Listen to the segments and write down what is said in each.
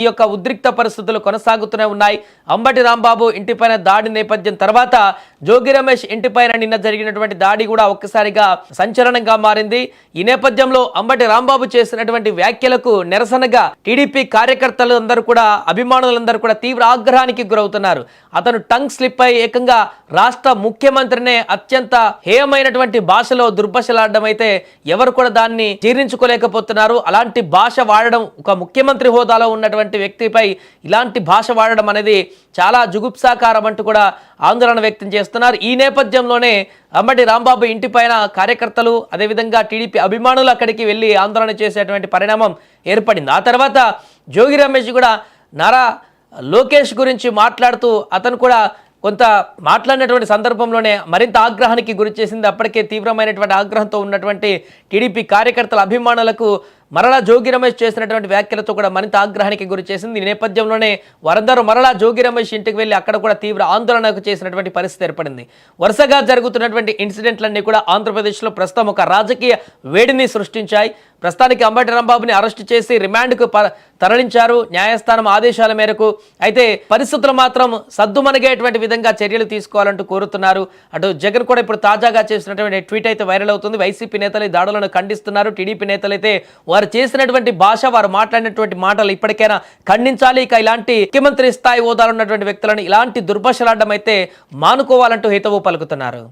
ఈ యొక్క ఉద్రిక్త పరిస్థితులు కొనసాగుతూనే ఉన్నాయి. అంబటి రాంబాబు ఇంటిపైన దాడి నేపథ్యం తర్వాత జోగి రమేష్ ఇంటిపైన నిన్న జరిగినటువంటి దాడి కూడా ఒక్కసారిగా సంచలనంగా మారింది. ఈ నేపథ్యంలో అంబటి రాంబాబు చేసినటువంటి వ్యాఖ్యలకు నిరసనగా టీడీపీ కార్యకర్తలు అందరూ కూడా అభిమానులందరూ కూడా తీవ్ర ఆగ్రహానికి గురవుతున్నారు. అతను టంగ్ స్లిప్ అయి ఏకంగా రాష్ట్ర ముఖ్యమంత్రినే అత్యంత హేయమైనటువంటి భాషలో దుర్భషలాడడం అయితే ఎవరు కూడా దాన్ని జీర్ణించుకోలేకపోతున్నారు. అలాంటి భాష వాడడం ఒక ముఖ్యమంత్రి హోదాలో ఉన్నటువంటి వ్యక్తిపై ఇలాంటి భాష వాడడం అనేది చాలా జుగుప్సాకారం అంటూ కూడా ఆందోళన వ్యక్తం చేస్తున్నారు. ఈ నేపథ్యంలోనే అంబటి రాంబాబు ఇంటిపైన కార్యకర్తలు అదేవిధంగా టీడీపీ అభిమానులు అక్కడికి వెళ్ళి ఆందోళన చేసేటువంటి పరిణామం ఏర్పడింది. ఆ తర్వాత జోగి రమేష్ కూడా నారా లోకేష్ గురించి మాట్లాడుతూ అతను కూడా కొంత మాట్లాడినటువంటి సందర్భంలోనే మరింత ఆగ్రహానికి గురి చేసింది. అప్పటికే తీవ్రమైనటువంటి ఆగ్రహంతో ఉన్నటువంటి టీడీపీ కార్యకర్తల అభిమానులకు మరలా జోగి రమేష్ చేసినటువంటి వ్యాఖ్యలతో కూడా మరింత ఆగ్రహానికి గురి చేసింది. ఈ నేపథ్యంలోనే వారందరూ మరలా జోగి రమేష్ ఇంటికి వెళ్ళి అక్కడ కూడా తీవ్ర ఆందోళనకు చేసినటువంటి పరిస్థితి ఏర్పడింది. వరుసగా జరుగుతున్నటువంటి ఇన్సిడెంట్లన్నీ కూడా ఆంధ్రప్రదేశ్లో ప్రస్తుతం ఒక రాజకీయ వేడిని సృష్టించాయి. ప్రస్తుతానికి అంబటి రాంబాబుని అరెస్టు చేసి రిమాండ్కు తరలించారు. న్యాయస్థానం ఆదేశాల మేరకు అయితే పరిస్థితులు మాత్రం సద్దుమణిగేటువంటి విధంగా చర్యలు తీసుకోవాలంటూ కోరుతున్నారు. అటు జగన్ కూడా ఇప్పుడు తాజాగా చేసినటువంటి ట్వీట్ అయితే వైరల్ అవుతుంది. వైసీపీ నేతలు ఈ దాడులను ఖండిస్తున్నారు. టీడీపీ నేతలు అయితే వారు చేసినటువంటి భాష వారు మాట్లాడినటువంటి మాటలు ఇప్పటికైనా ఖండించాలి. ఇక ఇలాంటి ముఖ్యమంత్రి స్థాయి హోదాలో ఉన్నటువంటి వ్యక్తులను ఇలాంటి దుర్భాషలాడడం అయితే మానుకోవాలంటూ హితవు పలుకుతున్నారు.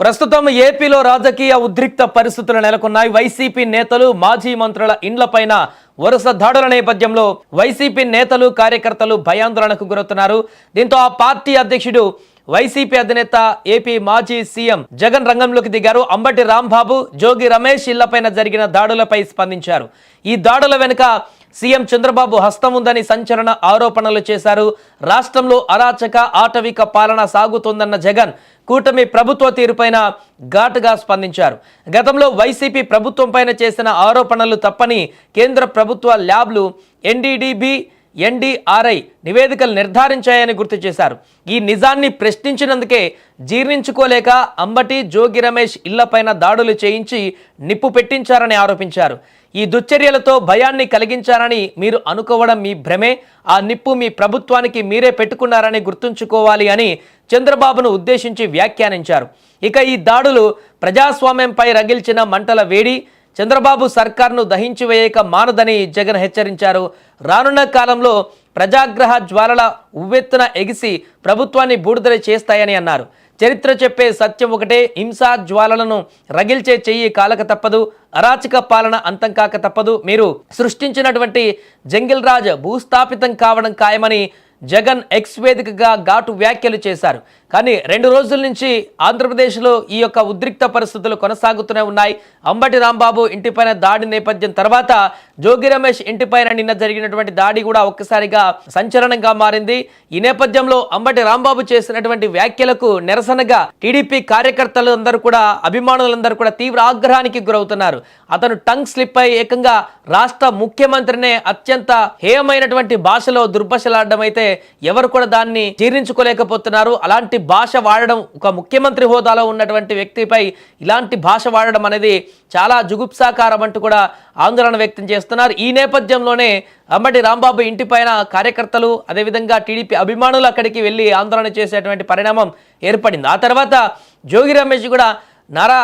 ప్రస్తుతం ఏపీలో రాజకీయ ఉద్రిక్త పరిస్థితులు నెలకొన్నాయి. వైసీపీ నేతలు మాజీ మంత్రుల ఇండ్లపైన వరుస దాడుల నేపథ్యంలో వైసీపీ నేతలు కార్యకర్తలు భయాందోళనకు గురవుతున్నారు. దీంతో ఆ పార్టీ అధ్యక్షుడు వైసీపీ అధినేత ఏపీ మాజీ సీఎం జగన్ రంగంలోకి దిగారు. అంబటి రాంబాబు జోగి రమేష్ ఇళ్ళపైన జరిగిన దాడులపై స్పందించారు. ఈ దాడుల వెనుక సీఎం చంద్రబాబు హస్తం ఉందని సంచలన ఆరోపణలు చేశారు. రాష్ట్రంలో అరాచక ఆటవిక పాలన సాగుతోందన్న జగన్ కూటమి ప్రభుత్వ తీరుపైన ఘాటుగా స్పందించారు. గతంలో వైసీపీ ప్రభుత్వంపైన చేసిన ఆరోపణలు తప్పని కేంద్ర ప్రభుత్వ ల్యాబ్లు ఎన్డీడీబీ ఎన్డీఆర్ఐ నివేదికలు నిర్ధారించాయని గుర్తు చేశారు. ఈ నిజాన్ని ప్రశ్నించినందుకే జీర్ణించుకోలేక అంబటి జోగి రమేష్ ఇళ్ళపైన దాడులు చేయించి నిప్పు పెట్టించారని ఆరోపించారు. ఈ దుశ్చర్యలతో భయాన్ని కలిగించారని మీరు అనుకోవడం మీ భ్రమే. ఆ నిప్పు మీ ప్రభుత్వానికి మీరే పెట్టుకున్నారని గుర్తుంచుకోవాలి అని చంద్రబాబును ఉద్దేశించి వ్యాఖ్యానించారు. ఇక ఈ దాడులు ప్రజాస్వామ్యంపై రగిల్చిన మంటల వేడి చంద్రబాబు సర్కార్ను దహించివేయక మానదని జగన్ హెచ్చరించారు. రానున్న కాలంలో ప్రజాగ్రహ జ్వాలల ఉవ్వెత్తున ఎగిసి ప్రభుత్వాన్ని బూడిదల చేస్తాయని అన్నారు. చరిత్ర చెప్పే సత్యం ఒకటే హింసా జ్వాలలను రగిల్చే చెయ్యి కాలక తప్పదు అరాచక పాలన అంతం కాక తప్పదు. మీరు సృష్టించినటువంటి జంగిల్ రాజ్ భూస్థాపితం కావడం ఖాయమని జగన్ ఎక్స్ వేదికగా ఘాటు వ్యాఖ్యలు చేశారు. కానీ రెండు రోజుల నుంచి ఆంధ్రప్రదేశ్లో ఈ యొక్క ఉద్రిక్త పరిస్థితులు కొనసాగుతూనే ఉన్నాయి. అంబటి రాంబాబు ఇంటిపైన దాడి నేపథ్యం తర్వాత జోగి రమేష్ ఇంటిపైన నిన్న జరిగినటువంటి దాడి కూడా ఒక్కసారిగా సంచలనంగా మారింది. ఈ నేపథ్యంలో అంబటి రాంబాబు చేసినటువంటి వ్యాఖ్యలకు నిరసనగా టీడీపీ కార్యకర్తలు అందరూ కూడా అభిమానులందరూ కూడా తీవ్ర ఆగ్రహానికి గురవుతున్నారు. అతను టంగ్ స్లిప్ అయి ఏకంగా రాష్ట్ర ముఖ్యమంత్రినే అత్యంత హేయమైనటువంటి భాషలో దుర్భషలాడడం అయితే ఎవరు కూడా దాన్ని జీర్ణించుకోలేకపోతున్నారు. అలాంటి భాష వాడడం ఒక ముఖ్యమంత్రి హోదాలో ఉన్నటువంటి వ్యక్తిపై ఇలాంటి భాష వాడడం అనేది చాలా జుగుప్సాకారం అంటూ కూడా ఆందోళన వ్యక్తం చేస్తున్నారు. ఈ నేపథ్యంలోనే అమ్మటి రాంబాబు ఇంటిపైన కార్యకర్తలు అదేవిధంగా టీడీపీ అభిమానులు అక్కడికి వెళ్ళి ఆందోళన చేసేటువంటి పరిణామం ఏర్పడింది. ఆ తర్వాత జోగి రమేష్ కూడా నారా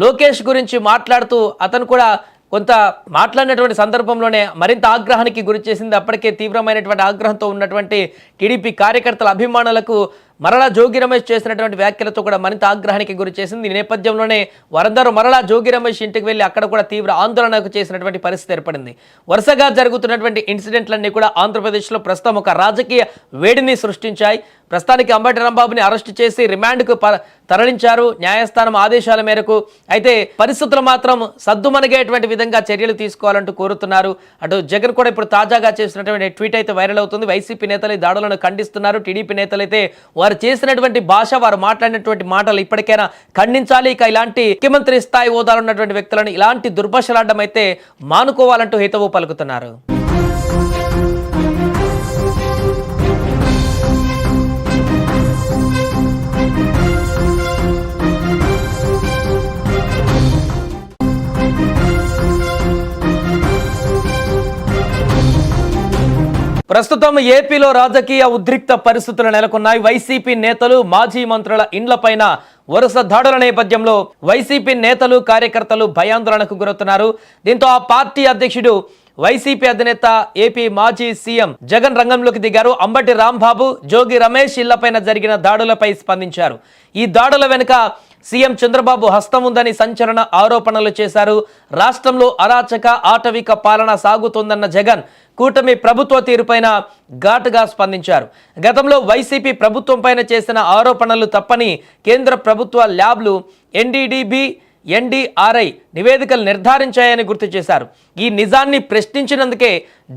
లోకేష్ గురించి మాట్లాడుతూ అతను కూడా కొంత మాట్లాడినటువంటి సందర్భంలోనే మరింత ఆగ్రహానికి గురి చేసింది అప్పటికే తీవ్రమైనటువంటి ఆగ్రహంతో ఉన్నటువంటి టీడీపీ కార్యకర్తల అభిమానులకు మరలా జోగి రమేష్ చేసినటువంటి వ్యాఖ్యలతో కూడా మరింత ఆగ్రహానికి గురి చేసింది. ఈ నేపథ్యంలోనే వారందరూ మరలా జోగి రమేష్ ఇంటికి వెళ్ళి అక్కడ కూడా తీవ్ర ఆందోళనకు చేసినటువంటి పరిస్థితి ఏర్పడింది. వరుసగా జరుగుతున్నటువంటి ఇన్సిడెంట్లన్నీ కూడా ఆంధ్రప్రదేశ్లో ప్రస్తుతం ఒక రాజకీయ వేడిని సృష్టించాయి. ప్రస్తుతానికి అంబటి రాంబాబుని అరెస్ట్ చేసి రిమాండ్కు ప- తరలించారు. న్యాయస్థానం ఆదేశాల మేరకు అయితే పరిస్థితులు మాత్రం సద్దుమణిగేటువంటి విధంగా చర్యలు తీసుకోవాలంటూ కోరుతున్నారు. అటు జగన్ కూడా ఇప్పుడు తాజాగా చేసినటువంటి ట్వీట్ అయితే వైరల్ అవుతుంది. వైసీపీ నేతలు ఈ దాడులను ఖండిస్తున్నారు. టీడీపీ నేతలు అయితే వారు చేసినటువంటి భాష వారు మాట్లాడినటువంటి మాటలు ఇప్పటికైనా ఖండించాలి. ఇక ఇలాంటి ముఖ్యమంత్రి స్థాయి హోదాలో ఉన్నటువంటి వ్యక్తులను ఇలాంటి దుర్భాషలాడడం అయితే మానుకోవాలంటూ హితవు పలుకుతున్నారు. ప్రస్తుతం ఏపీలో రాజకీయ ఉద్రిక్త పరిస్థితులు నెలకొన్నాయి. వైసీపీ నేతలు మాజీ మంత్రుల ఇండ్లపైన వరుస దాడుల నేపథ్యంలో వైసీపీ నేతలు కార్యకర్తలు భయాందోళనకు గురవుతున్నారు. దీంతో ఆ పార్టీ అధ్యక్షుడు వైసీపీ అధినేత ఏపీ మాజీ సీఎం జగన్ రంగంలోకి దిగారు. అంబటి రాంబాబు జోగి రమేష్ ఇళ్ళపైన జరిగిన దాడులపై స్పందించారు. ఈ దాడుల వెనుక సీఎం చంద్రబాబు హస్తం ఉందని సంచలన ఆరోపణలు చేశారు. రాష్ట్రంలో అరాచక ఆటవిక పాలన సాగుతోందన్న జగన్ కూటమి ప్రభుత్వ తీరుపైన ఘాటుగా స్పందించారు. గతంలో వైసీపీ ప్రభుత్వంపైన చేసిన ఆరోపణలు తప్పని కేంద్ర ప్రభుత్వ ల్యాబ్లు ఎన్డీడీబీ ఎన్డీఆర్ఐ నివేదికలు నిర్ధారించాయని గుర్తు చేశారు. ఈ నిజాన్ని ప్రశ్నించినందుకే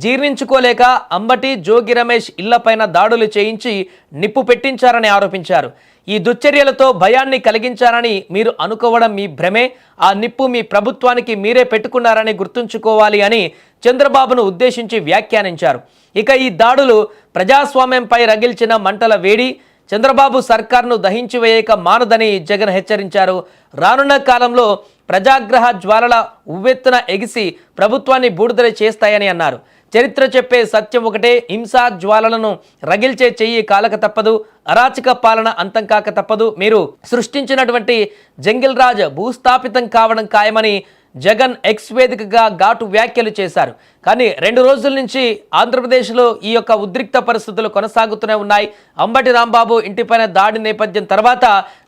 జీర్ణించుకోలేక అంబటి జోగి రమేష్ ఇళ్ళపైన దాడులు చేయించి నిప్పు పెట్టించారని ఆరోపించారు. ఈ దుశ్చర్యలతో భయాన్ని కలిగించారని మీరు అనుకోవడం మీ భ్రమే. ఆ నిప్పు మీ ప్రభుత్వానికి మీరే పెట్టుకున్నారని గుర్తుంచుకోవాలి అని చంద్రబాబును ఉద్దేశించి వ్యాఖ్యానించారు. ఇక ఈ దాడులు ప్రజాస్వామ్యంపై రగిల్చిన మంటల వేడి చంద్రబాబు సర్కార్ను దహించి వేయక మానదని జగన్ హెచ్చరించారు. రానున్న కాలంలో ప్రజాగ్రహ జ్వాలల ఉవ్వెత్తున ఎగిసి ప్రభుత్వాన్ని బూడిదల చేస్తాయని అన్నారు. చరిత్ర చెప్పే సత్యం ఒకటే. హింసా జ్వాలలను రగిల్చే చెయ్యి కాలక తప్పదు. అరాచక పాలన అంతం కాక తప్పదు. మీరు సృష్టించినటువంటి జంగిల్ రాజ్ భూస్థాపితం కావడం ఖాయమని జగన్ ఎక్స్ వేదికగా ఘాటు వ్యాఖ్యలు చేశారు. కానీ రెండు రోజుల నుంచి ఆంధ్రప్రదేశ్లో ఈ యొక్క ఉద్రిక్త పరిస్థితులు కొనసాగుతూనే ఉన్నాయి. అంబటి రాంబాబు ఇంటిపైన దాడి నేపథ్యం తర్వాత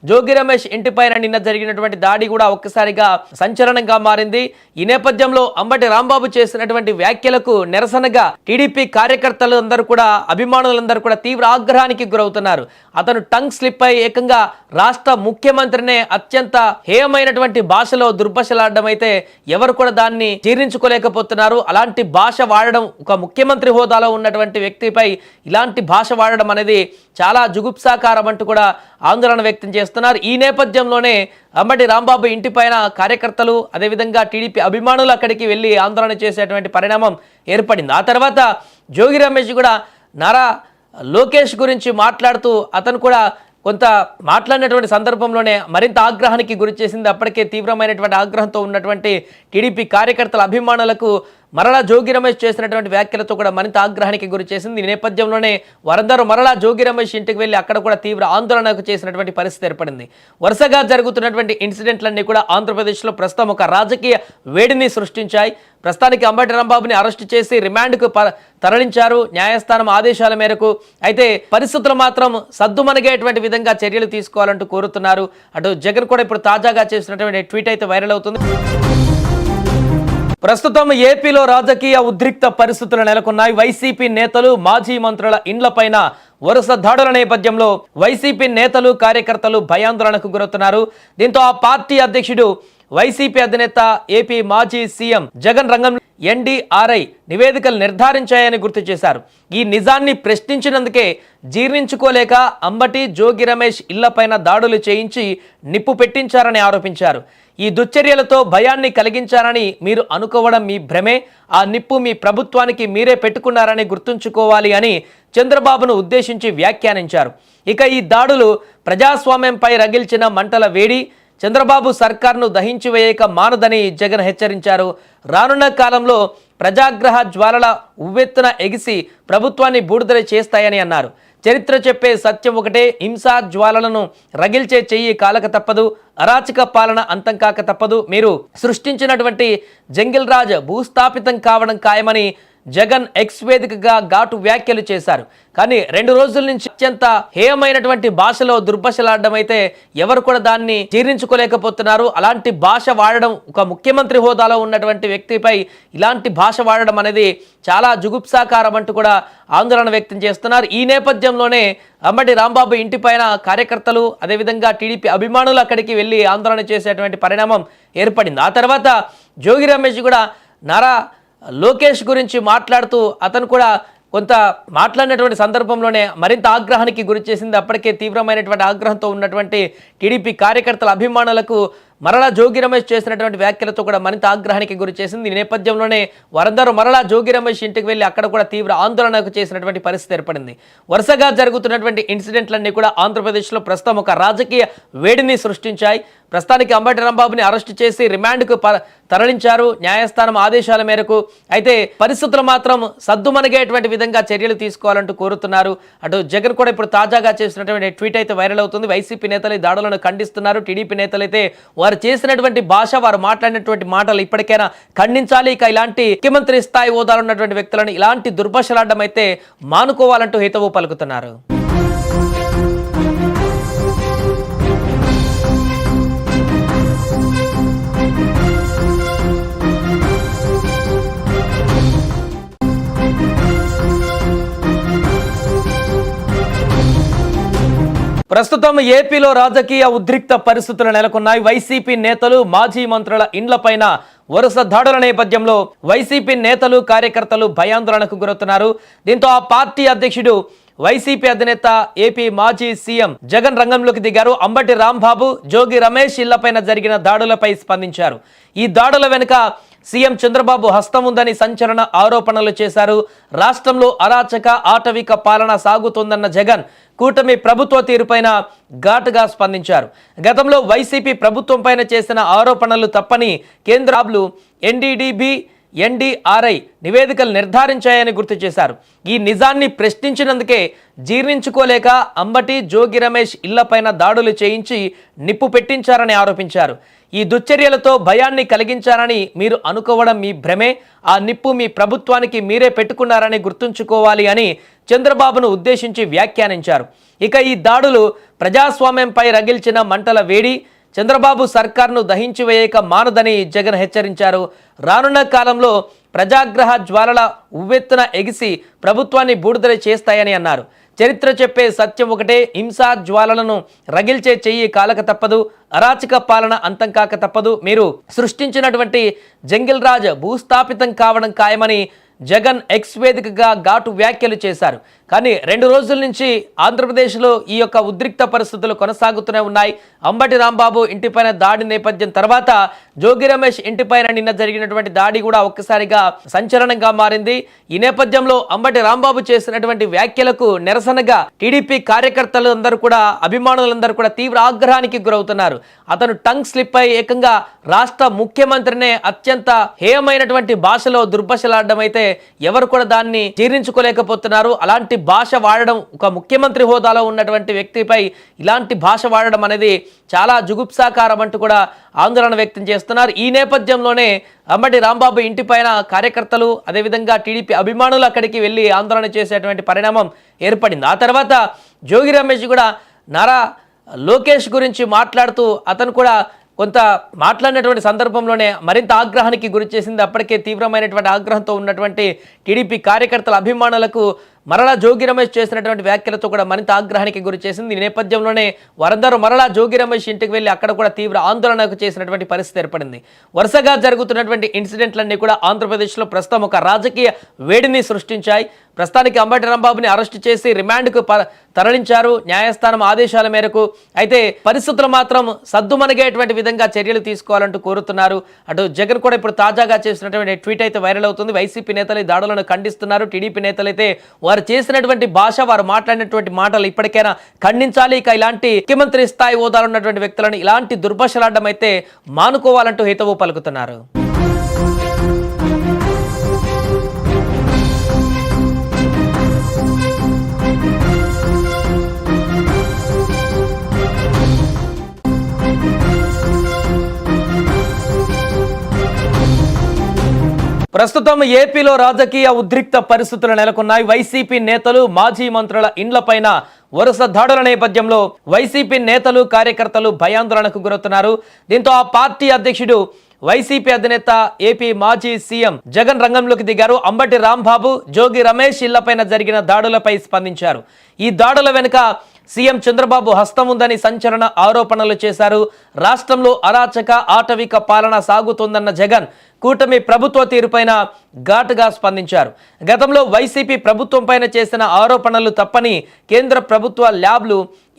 జోగి రమేష్ ఇంటిపైన నిన్న జరిగినటువంటి దాడి కూడా ఒక్కసారిగా సంచలనంగా మారింది. ఈ నేపథ్యంలో అంబటి రాంబాబు చేసినటువంటి వ్యాఖ్యలకు నిరసనగా టీడీపీ కార్యకర్తలు అందరూ కూడా అభిమానులందరూ కూడా తీవ్ర ఆగ్రహానికి గురవుతున్నారు. అతను టంగ్ స్లిప్ అయి ఏకంగా రాష్ట్ర ముఖ్యమంత్రినే అత్యంత హేయమైనటువంటి భాషలో దుర్భషలాడడం అయితే ఎవరు కూడా దాన్ని జీర్ణించుకోలేకపోతున్నారు. అలాంటి భాష వాడడం ఒక ముఖ్యమంత్రి హోదాలో ఉన్నటువంటి వ్యక్తిపై ఇలాంటి భాష వాడడం అనేది చాలా జుగుప్సాకారం అంటూ కూడా ఆందోళన వ్యక్తం చేస్తున్నారు. ఈ నేపథ్యంలోనే అంబటి రాంబాబు ఇంటిపైన కార్యకర్తలు అదేవిధంగా టీడీపీ అభిమానులు అక్కడికి వెళ్ళి ఆందోళన చేసేటువంటి పరిణామం ఏర్పడింది. ఆ తర్వాత జోగి రమేష్ కూడా నారా లోకేష్ గురించి మాట్లాడుతూ అతను కూడా కొంత మాట్లాడినటువంటి సందర్భంలోనే మరింత ఆగ్రహానికి గురి చేసింది. అప్పటికే తీవ్రమైనటువంటి ఆగ్రహంతో ఉన్నటువంటి టీడీపీ కార్యకర్తల అభిమానులకు మరలా జోగి రమేష్ చేసినటువంటి వ్యాఖ్యలతో కూడా మరింత ఆగ్రహానికి గురి చేసింది. ఈ నేపథ్యంలోనే వారందరూ మరలా జోగి రమేష్ ఇంటికి వెళ్ళి అక్కడ కూడా తీవ్ర ఆందోళనకు చేసినటువంటి పరిస్థితి ఏర్పడింది. వరుసగా జరుగుతున్నటువంటి ఇన్సిడెంట్లన్నీ కూడా ఆంధ్రప్రదేశ్లో ప్రస్తుతం ఒక రాజకీయ వేడిని సృష్టించాయి. ప్రస్తుతానికి అంబటి రాంబాబుని అరెస్ట్ చేసి రిమాండ్కు తరలించారు. న్యాయస్థానం ఆదేశాల మేరకు అయితే పరిస్థితులు మాత్రం సద్దుమణిగేటువంటి విధంగా చర్యలు తీసుకోవాలంటూ కోరుతున్నారు. అటు జగన్ కూడా ఇప్పుడు తాజాగా చేసినటువంటి ట్వీట్ అయితే వైరల్ అవుతుంది. ప్రస్తుతం ఏపీలో రాజకీయ ఉద్రిక్త పరిస్థితులు నెలకొన్నాయి. వైసీపీ నేతలు మాజీ మంత్రుల ఇండ్లపైన వరుస దాడుల నేపథ్యంలో వైసీపీ నేతలు కార్యకర్తలు భయాందోళనకు గురవుతున్నారు. దీంతో ఆ పార్టీ అధ్యక్షుడు వైసీపీ అధినేత ఏపీ మాజీ సీఎం జగన్ రంగం ఎన్డీఆర్ఐ నివేదికలు నిర్ధారించాయని గుర్తు చేశారు. ఈ నిజాన్ని ప్రశ్నించినందుకే జీర్ణించుకోలేక అంబటి జోగి రమేష్ ఇళ్ళపైన దాడులు చేయించి నిప్పు పెట్టించారని ఆరోపించారు. ఈ దుశ్చర్యలతో భయాన్ని కలిగించారని మీరు అనుకోవడం మీ భ్రమే. ఆ నిప్పు మీ ప్రభుత్వానికి మీరే పెట్టుకున్నారని గుర్తుంచుకోవాలి అని చంద్రబాబును ఉద్దేశించి వ్యాఖ్యానించారు. ఇక ఈ దాడులు ప్రజాస్వామ్యంపై రగిల్చిన మంటల వేడి చంద్రబాబు సర్కార్ను దహించి వేయక మానదని జగన్ హెచ్చరించారు. రానున్న కాలంలో ప్రజాగ్రహ జ్వాలల ఉవ్వెత్తున ఎగిసి ప్రభుత్వాన్ని బూడిదల చేస్తాయని అన్నారు. చరిత్ర చెప్పే సత్యం ఒకటే. హింసా జ్వాలలను రగిల్చే చెయ్యి కాలక తప్పదు. అరాచక పాలన అంతం కాక తప్పదు. మీరు సృష్టించినటువంటి జంగిల్ రాజ్ భూస్థాపితం కావడం ఖాయమని జగన్ ఎక్స్ వేదికగా ఘాటు వ్యాఖ్యలు చేశారు. కానీ రెండు రోజుల నుంచి అత్యంత హేయమైనటువంటి భాషలో దుర్భషలాడడం అయితే ఎవరు కూడా దాన్ని జీర్ణించుకోలేకపోతున్నారు. అలాంటి భాష వాడడం ఒక ముఖ్యమంత్రి హోదాలో ఉన్నటువంటి వ్యక్తిపై ఇలాంటి భాష వాడడం అనేది చాలా జుగుప్సాకారం అంటూ కూడా ఆందోళన వ్యక్తం చేస్తున్నారు. ఈ నేపథ్యంలోనే అంబటి రాంబాబు ఇంటిపైన కార్యకర్తలు అదేవిధంగా టీడీపీ అభిమానులు అక్కడికి వెళ్ళి ఆందోళన చేసేటువంటి పరిణామం ఏర్పడింది. ఆ తర్వాత జోగి రమేష్ కూడా నారా లోకేష్ గురించి మాట్లాడుతూ అతను కూడా కొంత మాట్లాడినటువంటి సందర్భంలోనే మరింత ఆగ్రహానికి గురి చేసింది. అప్పటికే తీవ్రమైనటువంటి ఆగ్రహంతో ఉన్నటువంటి టీడీపీ కార్యకర్తల అభిమానులకు మరలా జోగి రమేష్ చేసినటువంటి వ్యాఖ్యలతో కూడా మరింత ఆగ్రహానికి గురి చేసింది. ఈ నేపథ్యంలోనే వారందరూ మరలా జోగి రమేష్ ఇంటికి వెళ్ళి అక్కడ కూడా తీవ్ర ఆందోళనకు చేసినటువంటి పరిస్థితి ఏర్పడింది. వరుసగా జరుగుతున్నటువంటి ఇన్సిడెంట్లన్నీ కూడా ఆంధ్రప్రదేశ్లో ప్రస్తుతం ఒక రాజకీయ వేడిని సృష్టించాయి. ప్రస్తుతానికి అంబటి రాంబాబుని అరెస్ట్ చేసి రిమాండ్కు తరలించారు. న్యాయస్థానం ఆదేశాల మేరకు అయితే పరిస్థితులు మాత్రం సద్దుమణిగేటువంటి విధంగా చర్యలు తీసుకోవాలంటూ కోరుతున్నారు. అటు జగన్ కూడా ఇప్పుడు తాజాగా చేసినటువంటి ట్వీట్ అయితే వైరల్ అవుతుంది. వైసీపీ నేతలు ఈ దాడులను ఖండిస్తున్నారు. టీడీపీ నేతలు అయితే వారు చేసినటువంటి భాష వారు మాట్లాడినటువంటి మాటలు ఇప్పటికైనా ఖండించాలి. ఇక ఇలాంటి ముఖ్యమంత్రి స్థాయి హోదాలో ఉన్నటువంటి వ్యక్తులను ఇలాంటి దుర్భాషలాడడం అయితే మానుకోవాలంటూ హితవు పలుకుతున్నారు. ప్రస్తుతం ఏపీలో రాజకీయ ఉద్రిక్త పరిస్థితులు నెలకొన్నాయి. వైసీపీ నేతలు మాజీ మంత్రుల ఇండ్లపైన వరుస దాడుల నేపథ్యంలో వైసీపీ నేతలు కార్యకర్తలు భయాందోళనకు గురవుతున్నారు. దీంతో ఆ పార్టీ అధ్యక్షుడు వైసీపీ అధినేత ఏపీ మాజీ సీఎం జగన్ రంగంలోకి దిగారు. అంబటి రాంబాబు జోగి రమేష్ ఇళ్ళపైన జరిగిన దాడులపై స్పందించారు. ఈ దాడుల వెనుక సీఎం చంద్రబాబు హస్తం ఉందని సంచలన ఆరోపణలు చేశారు. రాష్ట్రంలో అరాచక ఆటవిక పాలన సాగుతోందన్న జగన్ కూటమి ప్రభుత్వ తీరుపైన ఘాటుగా స్పందించారు. గతంలో వైసీపీ ప్రభుత్వం పైన చేసిన ఆరోపణలు తప్పని కేంద్రాబ్లు ఎన్డీడీబీ ఎన్డీఆర్ఐ నివేదికలు నిర్ధారించాయని గుర్తు చేశారు. ఈ నిజాన్ని ప్రశ్నించినందుకే జీర్ణించుకోలేక అంబటి జోగి రమేష్ ఇళ్ళపైన దాడులు చేయించి నిప్పు పెట్టించారని ఆరోపించారు. ఈ దుశ్చర్యలతో భయాన్ని కలిగించారని మీరు అనుకోవడం మీ భ్రమే. ఆ నిప్పు మీ ప్రభుత్వానికి మీరే పెట్టుకున్నారని గుర్తుంచుకోవాలి అని చంద్రబాబును ఉద్దేశించి వ్యాఖ్యానించారు. ఇక ఈ దాడులు ప్రజాస్వామ్యంపై రగిల్చిన మంటల వేడి చంద్రబాబు సర్కార్ను దహించి వేయక మానదని జగన్ హెచ్చరించారు. రానున్న కాలంలో ప్రజాగ్రహ జ్వాలల ఉవ్వెత్తున ఎగిసి ప్రభుత్వాన్ని బూడిదల చేస్తాయని అన్నారు. చరిత్ర చెప్పే సత్యం ఒకటే హింసా జ్వాలలను రగిల్చే చెయ్యి కాలక తప్పదు అరాచక పాలన అంతం కాక తప్పదు. మీరు సృష్టించినటువంటి జంగిల్ రాజ్ భూస్థాపితం కావడం ఖాయమని జగన్ ఎక్స్ వేదికగా ఘాటు వ్యాఖ్యలు చేశారు. కానీ రెండు రోజుల నుంచి ఆంధ్రప్రదేశ్లో ఈ యొక్క ఉద్రిక్త పరిస్థితులు కొనసాగుతూనే ఉన్నాయి. అంబటి రాంబాబు ఇంటిపైన దాడి నేపథ్యం తర్వాత జోగి రమేష్ ఇంటిపైన నిన్న జరిగినటువంటి దాడి కూడా ఒక్కసారిగా సంచలనంగా మారింది. ఈ నేపథ్యంలో అంబటి రాంబాబు చేసినటువంటి వ్యాఖ్యలకు నిరసనగా టీడీపీ కార్యకర్తలు అందరూ కూడా అభిమానులందరూ కూడా తీవ్ర ఆగ్రహానికి గురవుతున్నారు. అతను టంగ్ స్లిప్ అయి ఏకంగా రాష్ట్ర ముఖ్యమంత్రినే అత్యంత హేయమైనటువంటి భాషలో దుర్భాషలాడడం అయితే ఎవరు కూడా దాన్ని జీర్ణించుకోలేకపోతున్నారు. అలాంటి భాష వాడడం ఒక ముఖ్యమంత్రి హోదాలో ఉన్నటువంటి వ్యక్తిపై ఇలాంటి భాష వాడడం అనేది చాలా జుగుప్సాకారం అంటూ కూడా ఆందోళన వ్యక్తం చేస్తున్నారు. ఈ నేపథ్యంలోనే అంబటి రాంబాబు ఇంటిపైన కార్యకర్తలు అదేవిధంగా టీడీపీ అభిమానులు అక్కడికి వెళ్ళి ఆందోళన చేసేటువంటి పరిణామం ఏర్పడింది. ఆ తర్వాత జోగి రమేష్ కూడా నారా లోకేష్ గురించి మాట్లాడుతూ అతను కూడా కొంత మాట్లాడినటువంటి సందర్భంలోనే మరింత ఆగ్రహానికి గురి చేసింది. అప్పటికే తీవ్రమైనటువంటి ఆగ్రహంతో ఉన్నటువంటి టీడీపీ కార్యకర్తల అభిమానులకు మరలా జోగి రమేష్ చేసినటువంటి వ్యాఖ్యలతో కూడా మరింత ఆగ్రహానికి గురి చేసింది. ఈ నేపథ్యంలోనే వారందరూ మరలా జోగి రమేష్ ఇంటికి వెళ్ళి అక్కడ కూడా తీవ్ర ఆందోళనకు చేసినటువంటి పరిస్థితి ఏర్పడింది. వరుసగా జరుగుతున్నటువంటి ఇన్సిడెంట్లన్నీ కూడా ఆంధ్రప్రదేశ్లో ప్రస్తుతం ఒక రాజకీయ వేడిని సృష్టించాయి. ప్రస్తుతానికి అంబటి రాంబాబుని అరెస్ట్ చేసి రిమాండ్కు తరలించారు. న్యాయస్థానం ఆదేశాల మేరకు అయితే పరిస్థితులు మాత్రం సద్దుమణిగేటువంటి విధంగా చర్యలు తీసుకోవాలంటూ కోరుతున్నారు. అటు జగన్ కూడా ఇప్పుడు తాజాగా చేసినటువంటి ట్వీట్ అయితే వైరల్ అవుతుంది. వైసీపీ నేతలు ఈ దాడులను ఖండిస్తున్నారు. టీడీపీ నేతలు అయితే వారు చేసినటువంటి భాష వారు మాట్లాడినటువంటి మాటలు ఇప్పటికైనా ఖండించాలి. ఇక ఇలాంటి ముఖ్యమంత్రి స్థాయి హోదాలో ఉన్నటువంటి వ్యక్తులను ఇలాంటి దుర్భాషలాడడం అయితే మానుకోవాలంటూ హితవు పలుకుతున్నారు. ప్రస్తుతం ఏపీలో రాజకీయ ఉద్రిక్త పరిస్థితులు నెలకొన్నాయి. వైసీపీ నేతలు మాజీ మంత్రుల ఇండ్లపైన వరుస దాడుల నేపథ్యంలో వైసీపీ నేతలు కార్యకర్తలు భయాందోళనకు గురవుతున్నారు. దీంతో ఆ పార్టీ అధ్యక్షుడు వైసీపీ అధినేత ఏపీ మాజీ సీఎం జగన్ రంగంలోకి దిగారు. అంబటి రాంబాబు జోగి రమేష్ ఇళ్ళపైన జరిగిన దాడులపై స్పందించారు. ఈ దాడుల వెనుక సీఎం చంద్రబాబు హస్తం ఉందని సంచలన ఆరోపణలు చేశారు. రాష్ట్రంలో అరాచక ఆటవిక పాలన సాగుతోందన్న జగన్ కూటమి ప్రభుత్వ తీరుపైన ఘాటుగా స్పందించారు. గతంలో వైసీపీ ప్రభుత్వం పైన చేసిన ఆరోపణలు తప్పని కేంద్ర ప్రభుత్వ ల్యాబ్లు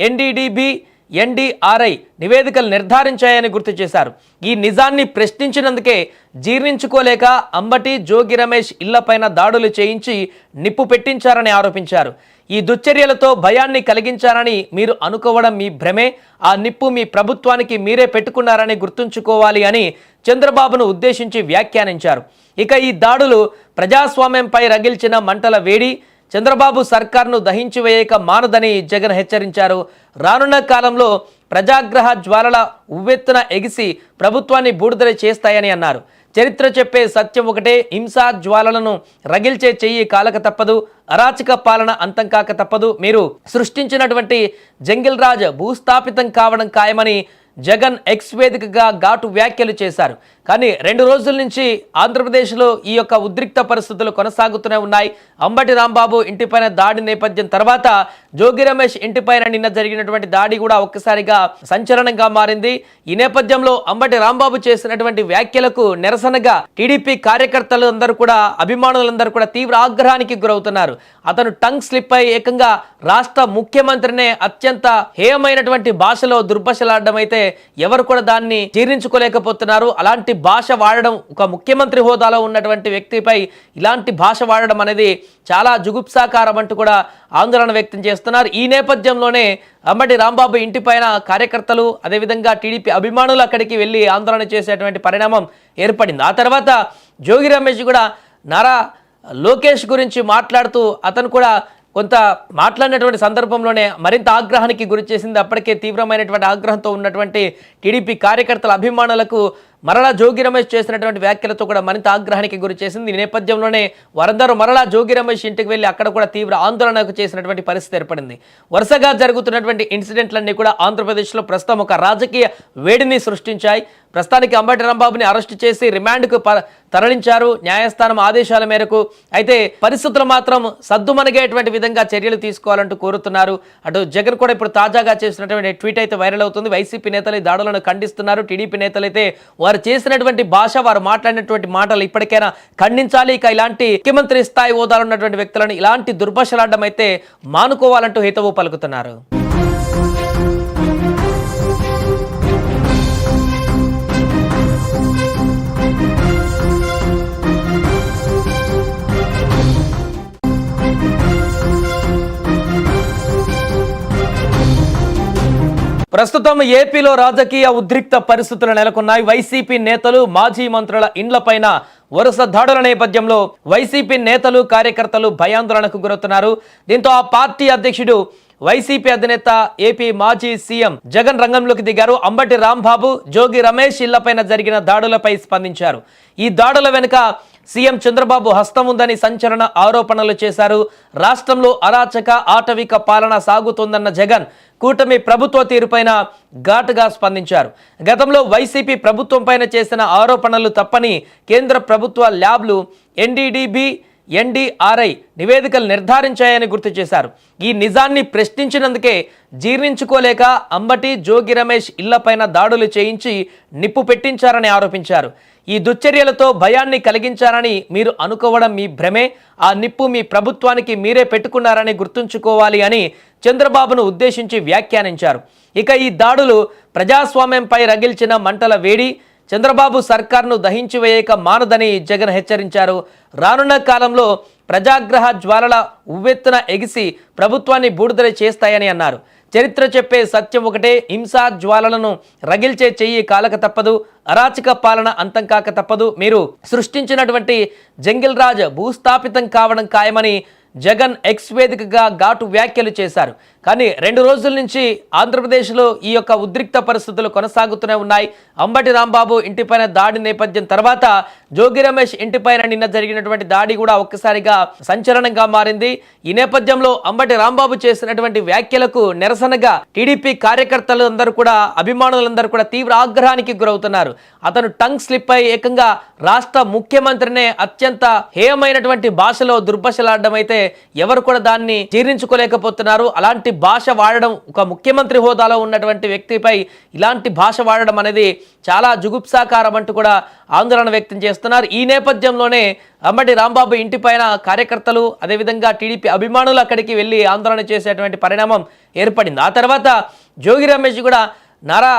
ఎన్డీడీబీ ఎన్డీఆర్ఐ నివేదికలు నిర్ధారించాయని గుర్తు చేశారు. ఈ నిజాన్ని ప్రశ్నించినందుకే జీర్ణించుకోలేక అంబటి జోగి రమేష్ ఇళ్ళపైన దాడులు చేయించి నిప్పు పెట్టించారని ఆరోపించారు. ఈ దుశ్చర్యలతో భయాన్ని కలిగించారని మీరు అనుకోవడం మీ భ్రమే. ఆ నిప్పు మీ ప్రభుత్వానికి మీరే పెట్టుకున్నారని గుర్తుంచుకోవాలి అని చంద్రబాబును ఉద్దేశించి వ్యాఖ్యానించారు. ఇక ఈ దాడులు ప్రజాస్వామ్యంపై రగిల్చిన మంటల వేడి చంద్రబాబు సర్కార్ను దహించి వేయక మానదని జగన్ హెచ్చరించారు. రానున్న కాలంలో ప్రజాగ్రహ జ్వాలల ఉవ్వెత్తున ఎగిసి ప్రభుత్వాన్ని బూడిదల చేస్తాయని అన్నారు. చరిత్ర చెప్పే సత్యం ఒకటే హింసా జ్వాలలను రగిల్చే చెయ్యి కాలక తప్పదు అరాచక పాలన అంతం కాక తప్పదు. మీరు సృష్టించినటువంటి జంగిల్ రాజ్ భూస్థాపితం కావడం ఖాయమని జగన్ ఎక్స్ వేదికగా ఘాటు వ్యాఖ్యలు చేశారు. కానీ రెండు రోజుల నుంచి ఆంధ్రప్రదేశ్లో ఈ యొక్క ఉద్రిక్త పరిస్థితులు కొనసాగుతూనే ఉన్నాయి. అంబటి రాంబాబు ఇంటిపైన దాడి నేపథ్యం తర్వాత జోగి రమేష్ ఇంటిపైన నిన్న జరిగినటువంటి దాడి కూడా ఒక్కసారిగా సంచలనంగా మారింది. ఈ నేపథ్యంలో అంబటి రాంబాబు చేసినటువంటి వ్యాఖ్యలకు నిరసనగా టీడీపీ కార్యకర్తలు అందరూ కూడా అభిమానులందరూ కూడా తీవ్ర ఆగ్రహానికి గురవుతున్నారు. అతను టంగ్ స్లిప్ అయి ఏకంగా రాష్ట్ర ముఖ్యమంత్రినే అత్యంత హేయమైనటువంటి భాషలో దుర్భషలాడడం అయితే ఎవరు కూడా దాన్ని జీర్ణించుకోలేకపోతున్నారు. అలాంటి భాష వాడడం ఒక ముఖ్యమంత్రి హోదాలో ఉన్నటువంటి వ్యక్తిపై ఇలాంటి భాష వాడడం అనేది చాలా జుగుప్సాకారం అంటూ కూడా ఆందోళన వ్యక్తం చేస్తున్నారు. ఈ నేపథ్యంలోనే అంబటి రాంబాబు ఇంటిపైన కార్యకర్తలు అదేవిధంగా టీడీపీ అభిమానులు అక్కడికి వెళ్ళి ఆందోళన చేసేటువంటి పరిణామం ఏర్పడింది. ఆ తర్వాత జోగి రమేష్ కూడా నారా లోకేష్ గురించి మాట్లాడుతూ అతను కూడా కొంత మాట్లాడినటువంటి సందర్భంలోనే మరింత ఆగ్రహానికి గురి చేసింది అప్పటికే తీవ్రమైనటువంటి ఆగ్రహంతో ఉన్నటువంటి టీడీపీ కార్యకర్తల అభిమానులకు మరలా జోగి రమేష్ చేసినటువంటి వ్యాఖ్యలతో కూడా మరింత ఆగ్రహానికి గురి చేసింది. ఈ నేపథ్యంలోనే వారందరూ మరలా జోగి రమేష్ ఇంటికి వెళ్ళి అక్కడ కూడా తీవ్ర ఆందోళనకు చేసినటువంటి పరిస్థితి ఏర్పడింది. వరుసగా జరుగుతున్నటువంటి ఇన్సిడెంట్లన్నీ కూడా ఆంధ్రప్రదేశ్లో ప్రస్తుతం ఒక రాజకీయ వేడిని సృష్టించాయి. ప్రస్తుతానికి అంబటి రాంబాబుని అరెస్ట్ చేసి రిమాండ్కు ప- తరలించారు. న్యాయస్థానం ఆదేశాల మేరకు అయితే పరిస్థితులు మాత్రం సద్దుమణిగేటువంటి విధంగా చర్యలు తీసుకోవాలంటూ కోరుతున్నారు. అటు జగన్ కూడా ఇప్పుడు తాజాగా చేసినటువంటి ట్వీట్ అయితే వైరల్ అవుతుంది. వైసీపీ నేతలు దాడులను ఖండిస్తున్నారు. టీడీపీ నేతలు అయితే వారు చేసినటువంటి భాష వారు మాట్లాడినటువంటి మాటలు ఇప్పటికైనా ఖండించాలి. ఇక ఇలాంటి ముఖ్యమంత్రి స్థాయి హోదాలో ఉన్నటువంటి వ్యక్తులను ఇలాంటి దుర్భాషలాడడం అయితే మానుకోవాలంటూ హితవు పలుకుతున్నారు. ప్రస్తుతం ఏపీలో రాజకీయ ఉద్రిక్త పరిస్థితులు నెలకొన్నాయి. వైసీపీ నేతలు మాజీ మంత్రుల ఇండ్లపైన వరుస దాడుల నేపథ్యంలో వైసీపీ నేతలు కార్యకర్తలు భయాందోళనకు గురవుతున్నారు. దీంతో ఆ పార్టీ అధ్యక్షుడు వైసీపీ అధినేత ఏపీ మాజీ సీఎం జగన్ రంగంలోకి దిగారు. అంబటి రాంబాబు జోగి రమేష్ ఇళ్ళపైన జరిగిన దాడులపై స్పందించారు. ఈ దాడుల వెనుక సీఎం చంద్రబాబు హస్తం ఉందని సంచలన ఆరోపణలు చేశారు. రాష్ట్రంలో అరాచక ఆటవిక పాలన సాగుతోందన్న జగన్ కూటమి ప్రభుత్వ తీరుపైన ఘాటుగా స్పందించారు. గతంలో వైసీపీ ప్రభుత్వం పైన చేసిన ఆరోపణలు తప్పని కేంద్ర ప్రభుత్వ ల్యాబ్లు ఎన్డీడీబీ ఎన్డీఆర్ఐ నివేదికలు నిర్ధారించాయని గుర్తు చేశారు. ఈ నిజాన్ని ప్రశ్నించినందుకే జీర్ణించుకోలేక అంబటి జోగి రమేష్ ఇళ్ళపైన దాడులు చేయించి నిప్పు పెట్టించారని ఆరోపించారు. ఈ దుశ్చర్యలతో భయాన్ని కలిగించారని మీరు అనుకోవడం మీ భ్రమే. ఆ నిప్పు మీ ప్రభుత్వానికి మీరే పెట్టుకున్నారని గుర్తుంచుకోవాలి అని చంద్రబాబును ఉద్దేశించి వ్యాఖ్యానించారు. ఇక ఈ దాడులు ప్రజాస్వామ్యంపై రగిల్చిన మంటల వేడి చంద్రబాబు సర్కార్ను దహించి వేయక మానదని జగన్ హెచ్చరించారు. రానున్న కాలంలో ప్రజాగ్రహ జ్వాలల ఉవ్వెత్తున ఎగిసి ప్రభుత్వాన్ని బూడిదల చేస్తాయని అన్నారు. చరిత్ర చెప్పే సత్యం ఒకటే హింసా జ్వాలలను రగిల్చే చెయ్యి కాలక తప్పదు అరాచక పాలన అంతం కాక తప్పదు. మీరు సృష్టించినటువంటి జంగిల్ రాజ్ భూస్థాపితం కావడం ఖాయమని జగన్ ఎక్స్ వేదికగా ఘాటు వ్యాఖ్యలు చేశారు. కానీ రెండు రోజుల నుంచి ఆంధ్రప్రదేశ్లో ఈ యొక్క ఉద్రిక్త పరిస్థితులు కొనసాగుతూనే ఉన్నాయి. అంబటి రాంబాబు ఇంటిపైన దాడి నేపథ్యం తర్వాత జోగి రమేష్ ఇంటిపైన నిన్న జరిగినటువంటి దాడి కూడా ఒక్కసారిగా సంచలనంగా మారింది. ఈ నేపథ్యంలో అంబటి రాంబాబు చేసినటువంటి వ్యాఖ్యలకు నిరసనగా టీడీపీ కార్యకర్తలు అందరూ కూడా అభిమానులందరూ కూడా తీవ్ర ఆగ్రహానికి గురవుతున్నారు. అతను టంగ్ స్లిప్ అయి ఏకంగా రాష్ట్ర ముఖ్యమంత్రినే అత్యంత హేయమైనటువంటి భాషలో దుర్భషలాడడం అయితే ఎవరు కూడా దాన్ని జీర్ణించుకోలేకపోతున్నారు. అలాంటి భాష వాడడం ఒక ముఖ్యమంత్రి హోదాలో ఉన్నటువంటి వ్యక్తిపై ఇలాంటి భాష వాడడం అనేది చాలా జుగుప్సాకారం అంటూ కూడా ఆందోళన వ్యక్తం చేస్తున్నారు. ఈ నేపథ్యంలోనే అంబటి రాంబాబు ఇంటిపైన కార్యకర్తలు అదేవిధంగా టీడీపీ అభిమానులు అక్కడికి వెళ్ళి ఆందోళన చేసేటువంటి పరిణామం ఏర్పడింది. ఆ తర్వాత జోగి రమేష్ కూడా నారా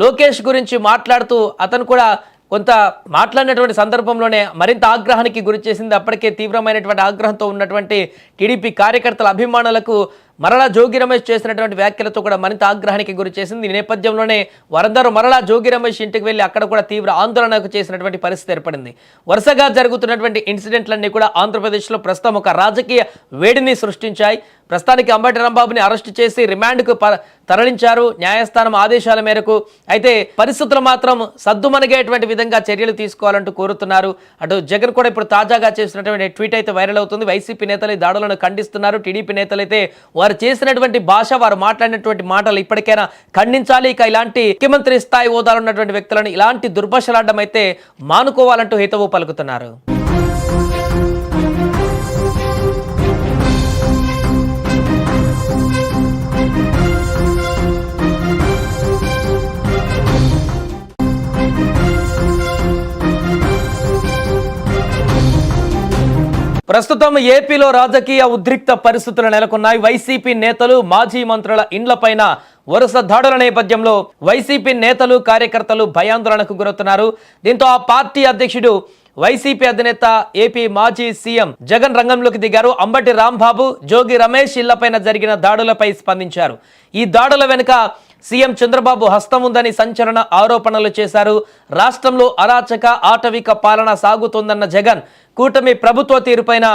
లోకేష్ గురించి మాట్లాడుతూ అతను కూడా కొంత మాట్లాడినటువంటి సందర్భంలోనే మరింత ఆగ్రహానికి గురి చేసింది. అప్పటికే తీవ్రమైనటువంటి ఆగ్రహంతో ఉన్నటువంటి టీడీపీ కార్యకర్తల అభిమానులకు మరలా జోగి రమేష్ చేసినటువంటి వ్యాఖ్యలతో కూడా మరింత ఆగ్రహానికి గురి చేసింది. ఈ నేపథ్యంలోనే వారందరూ మరలా జోగి రమేష్ ఇంటికి వెళ్ళి అక్కడ కూడా తీవ్ర ఆందోళనకు చేసినటువంటి పరిస్థితి ఏర్పడింది. వరుసగా జరుగుతున్నటువంటి ఇన్సిడెంట్లన్నీ కూడా ఆంధ్రప్రదేశ్లో ప్రస్తుతం ఒక రాజకీయ వేడిని సృష్టించాయి. ప్రస్తుతానికి అంబటి రాంబాబుని అరెస్ట్ చేసి రిమాండ్కు ప- తరలించారు. న్యాయస్థానం ఆదేశాల మేరకు అయితే పరిస్థితులు మాత్రం సద్దుమణిగేటువంటి విధంగా చర్యలు తీసుకోవాలంటూ కోరుతున్నారు. అటు జగన్ కూడా ఇప్పుడు తాజాగా చేసినటువంటి ట్వీట్ అయితే వైరల్ అవుతుంది. వైసీపీ నేతలు దాడులను ఖండిస్తున్నారు. టీడీపీ నేతలు అయితే వారు చేసినటువంటి భాష వారు మాట్లాడినటువంటి మాటలు ఇప్పటికైనా ఖండించాలి. ఇక ఇలాంటి ముఖ్యమంత్రి స్థాయి హోదాలో ఉన్నటువంటి వ్యక్తులను ఇలాంటి దుర్భాషలాడడం అయితే మానుకోవాలంటూ హితవు పలుకుతున్నారు. ప్రస్తుతం ఏపీలో రాజకీయ ఉద్రిక్త పరిస్థితులు నెలకొన్నాయి. వైసీపీ నేతలు మాజీ మంత్రుల ఇండ్లపైన వరుస దాడుల నేపథ్యంలో వైసీపీ నేతలు కార్యకర్తలు భయాందోళనకు గురవుతున్నారు. దీంతో ఆ పార్టీ అధ్యక్షుడు వైసీపీ అధినేత ఏపీ మాజీ సీఎం జగన్ రంగంలోకి దిగారు. అంబటి రాంబాబు జోగి రమేష్ ఇళ్ళపైన జరిగిన దాడులపై స్పందించారు. ఈ దాడుల వెనుక సీఎం చంద్రబాబు హస్తం ఉందని సంచలన ఆరోపణలు చేశారు. రాష్ట్రంలో అరాచక ఆటవిక పాలన సాగుతోందన్న జగన్ కూటమి ప్రభుత్వ తీరుపైన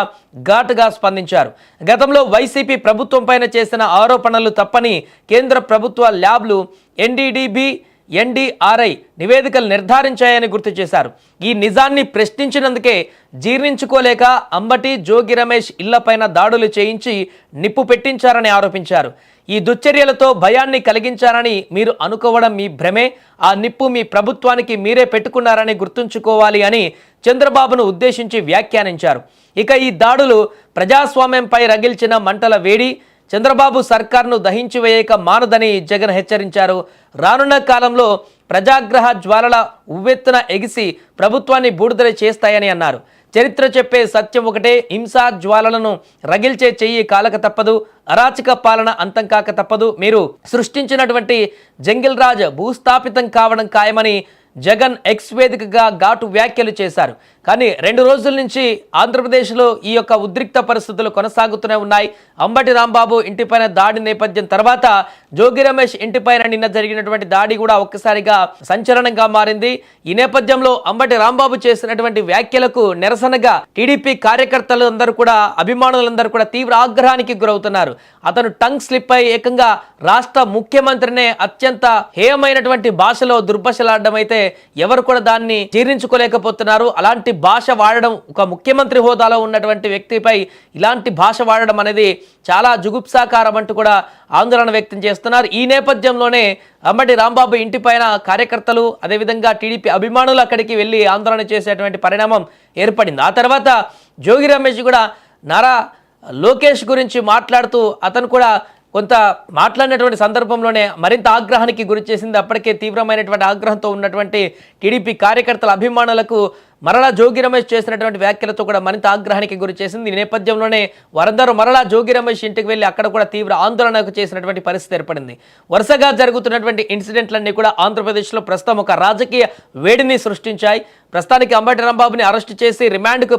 ఘాటుగా స్పందించారు. గతంలో వైసీపీ ప్రభుత్వం పైన చేసిన ఆరోపణలు తప్పని కేంద్ర ప్రభుత్వ ల్యాబ్లు ఎన్డీడీబీ ఎన్డీఆర్ఐ నివేదికలు నిర్ధారించాయని గుర్తు చేశారు. ఈ నిజాన్ని ప్రశ్నించినందుకే జీర్ణించుకోలేక అంబటి జోగి రమేష్ ఇళ్ళపైన దాడులు చేయించి నిప్పు పెట్టించారని ఆరోపించారు. ఈ దుశ్చర్యలతో భయాన్ని కలిగించారని మీరు అనుకోవడం మీ భ్రమే. ఆ నిప్పు మీ ప్రభుత్వానికి మీరే పెట్టుకున్నారని గుర్తుంచుకోవాలి అని చంద్రబాబును ఉద్దేశించి వ్యాఖ్యానించారు. ఇక ఈ దాడులు ప్రజాస్వామ్యంపై రగిల్చిన మంటల వేడి చంద్రబాబు సర్కార్ను దహించి వేయక మానదని జగన్ హెచ్చరించారు. రానున్న కాలంలో ప్రజాగ్రహ జ్వాలల ఉవ్వెత్తున ఎగిసి ప్రభుత్వాన్ని బూడిదల చేస్తాయని అన్నారు. చరిత్ర చెప్పే సత్యం ఒకటే హింసా జ్వాలలను రగిల్చే చెయ్యి కాలక తప్పదు అరాచక పాలన అంతం కాక తప్పదు. మీరు సృష్టించినటువంటి జంగిల్ రాజ్ భూస్థాపితం కావడం ఖాయమని జగన్ ఎక్స్ వేదికగా ఘాటు వ్యాఖ్యలు చేశారు. కానీ రెండు రోజుల నుంచి ఆంధ్రప్రదేశ్లో ఈ యొక్క ఉద్రిక్త పరిస్థితులు కొనసాగుతూనే ఉన్నాయి. అంబటి రాంబాబు ఇంటిపైన దాడి నేపథ్యం తర్వాత జోగి రమేష్ ఇంటిపైన నిన్న జరిగినటువంటి దాడి కూడా ఒక్కసారిగా సంచలనంగా మారింది. ఈ నేపథ్యంలో అంబటి రాంబాబు చేసినటువంటి వ్యాఖ్యలకు నిరసనగా టీడీపీ కార్యకర్తలు అందరూ కూడా అభిమానులందరూ కూడా తీవ్ర ఆగ్రహానికి గురవుతున్నారు. అతను టంగ్ స్లిప్ అయి ఏకంగా రాష్ట్ర ముఖ్యమంత్రినే అత్యంత హేయమైనటువంటి భాషలో దుర్భాషలాడడం అయితే ఎవరు కూడా దాన్ని జీర్ణించుకోలేకపోతున్నారు. అలాంటి భాష వాడడం ఒక ముఖ్యమంత్రి హోదాలో ఉన్నటువంటి వ్యక్తిపై ఇలాంటి భాష వాడడం అనేది చాలా జుగుప్సాకారం అంటూ కూడా ఆందోళన వ్యక్తం చేస్తున్నారు. ఈ నేపథ్యంలోనే అమ్మటి రాంబాబు ఇంటిపైన కార్యకర్తలు అదేవిధంగా టీడీపీ అభిమానులు అక్కడికి వెళ్ళి ఆందోళన చేసేటువంటి పరిణామం ఏర్పడింది. ఆ తర్వాత జోగి రమేష్ కూడా నారా లోకేష్ గురించి మాట్లాడుతూ అతను కూడా కొంత మాట్లాడినటువంటి సందర్భంలోనే మరింత ఆగ్రహానికి గురి చేసింది. అప్పటికే తీవ్రమైనటువంటి ఆగ్రహంతో ఉన్నటువంటి టీడీపీ కార్యకర్తల అభిమానులకు మరలా జోగి రమేష్ చేసినటువంటి వ్యాఖ్యలతో కూడా మరింత ఆగ్రహానికి గురి చేసింది. ఈ నేపథ్యంలోనే వారందరూ మరలా జోగి రమేష్ ఇంటికి వెళ్ళి అక్కడ కూడా తీవ్ర ఆందోళనకు చేసినటువంటి పరిస్థితి ఏర్పడింది. వరుసగా జరుగుతున్నటువంటి ఇన్సిడెంట్లన్నీ కూడా ఆంధ్రప్రదేశ్లో ప్రస్తుతం ఒక రాజకీయ వేడిని సృష్టించాయి. ప్రస్తుతానికి అంబటి రాంబాబుని అరెస్ట్ చేసి రిమాండ్కు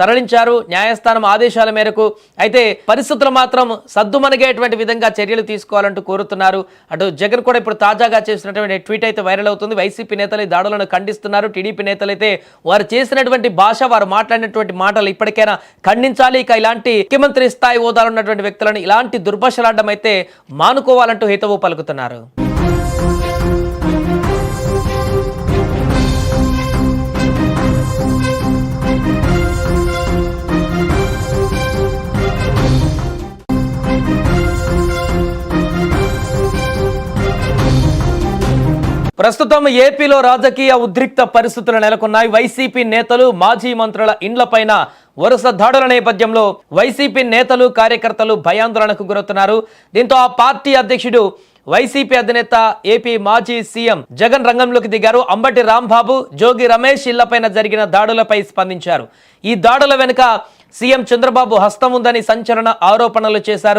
తరలించారు. న్యాయస్థానం ఆదేశాల మేరకు అయితే పరిస్థితులు మాత్రం సద్దుమణిగేటువంటి విధంగా చర్యలు తీసుకోవాలంటూ కోరుతున్నారు. అటు జగన్ కూడా ఇప్పుడు తాజాగా చేసినటువంటి ట్వీట్ అయితే వైరల్ అవుతుంది. వైసీపీ నేతలు దాడులను ఖండిస్తున్నారు. టీడీపీ నేతలు అయితే వారు చేసినటువంటి భాష వారు మాట్లాడినటువంటి మాటలు ఇప్పటికైనా ఖండించాలి. ఇక ఇలాంటి ముఖ్యమంత్రి స్థాయి హోదాలో ఉన్నటువంటి వ్యక్తులను ఇలాంటి దుర్భాషలాడడం అయితే మానుకోవాలంటూ హితవు పలుకుతున్నారు. ప్రస్తుతం ఏపీలో రాజకీయ ఉద్రిక్త పరిస్థితులు నెలకొన్నాయి. వైసీపీ నేతలు మాజీ మంత్రుల ఇండ్లపైన వరుస దాడుల నేపథ్యంలో వైసీపీ నేతలు కార్యకర్తలు భయాందోళనకు గురవుతున్నారు. దీంతో ఆ పార్టీ అధ్యక్షుడు వైసీపీ అధినేత ఏపీ మాజీ సీఎం జగన్ రంగంలోకి దిగారు. అంబటి రాంబాబు జోగి రమేష్ ఇళ్ళపైన జరిగిన దాడులపై స్పందించారు. ఈ దాడుల వెనుక సీఎం చంద్రబాబు హస్తం ఉందని సంచలన ఆరోపణలు చేశారు.